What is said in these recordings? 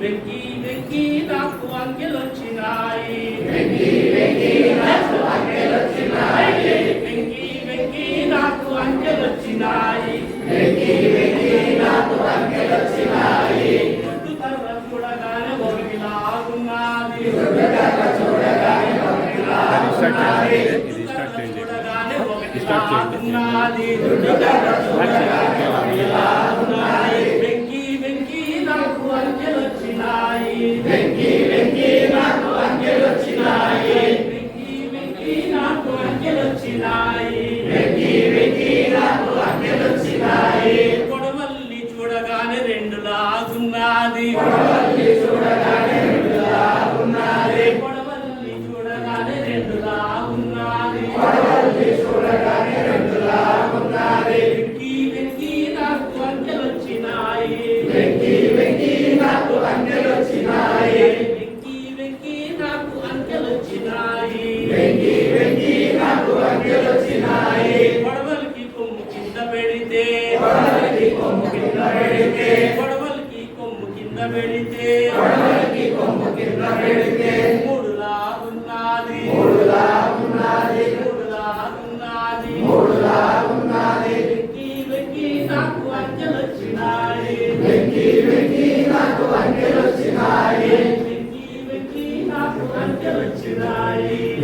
వెక్కి వెక్కి నాకు అంకెలొచ్చినాయి వెంకి వెంకి నాకు అంకెలొచ్చినాయి వెక్కి వెక్కి నాకు అంకెలొచ్చినాయి వెంకి వెంకి నాకు అంకెలొచ్చినాయి చుట్టూ కర్ర చూడగానే ఒకటి లాగున్నది దుర్గకర్ర చూడగానే ఒకటిలా ఉన్నది. ఇది స్టార్ట్ చేయండి. చూడగానే ఒకటి స్టార్ట్ చేయండి. లాగున్నది దుర్గకర్ర చూడగానే ఒకటిలా వెంకి వెంకి నాకు అంకెలొచ్చినాయి వెక్కి వెక్కి నాకు అంకెలొచ్చినాయి వెంకి వెంకి నాకు అంకెలొచ్చినాయి కొడవలికి కొమ్ము కింద పెడితే కొడవలికి కొమ్ము కింద పెడితే కొడవలికి కొమ్ము కింద పెడితే కొడవలికి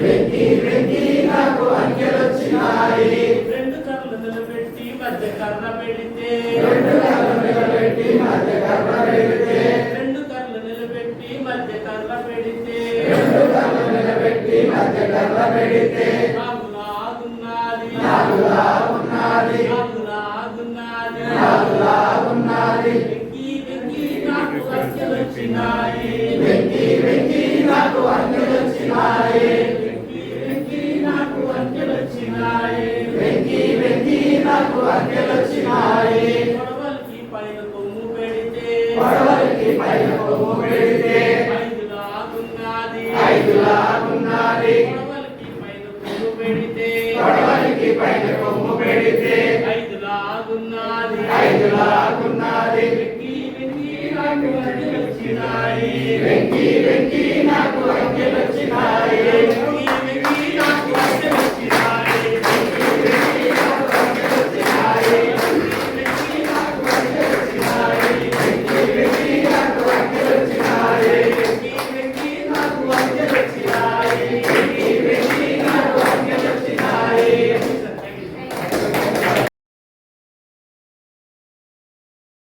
వెంకి వెంకి నాకు అంకెలొచ్చినాయి. రెండు కర్రలు నిలబెట్టి మధ్య కర్ర పెడితే. రెండు కళ్ళు నిలబెట్టి మధ్య కర్ర పెడితే. రెండు కర్రలు నిలబెట్టి మధ్య కర్ర పెడితే. రెండు కళ్ళు నిలబెట్టి మధ్య కర్ర పెడితే. అంకెలొచ్చినాయి కొడవలికి పైన కొమ్ము పెడితే పడవలికి పైన కొమ్ము పెడితే ఐదు లాగున్నది ఐదులా ఉన్నది కొడవలికి పైన కొమ్ము పెడితే పడవలికి పైన కొమ్ము పెడితే ఐదు లాగున్నది వెక్కి వెక్కి నాకు అంకెలొచ్చినాయి వెంకి వెంకి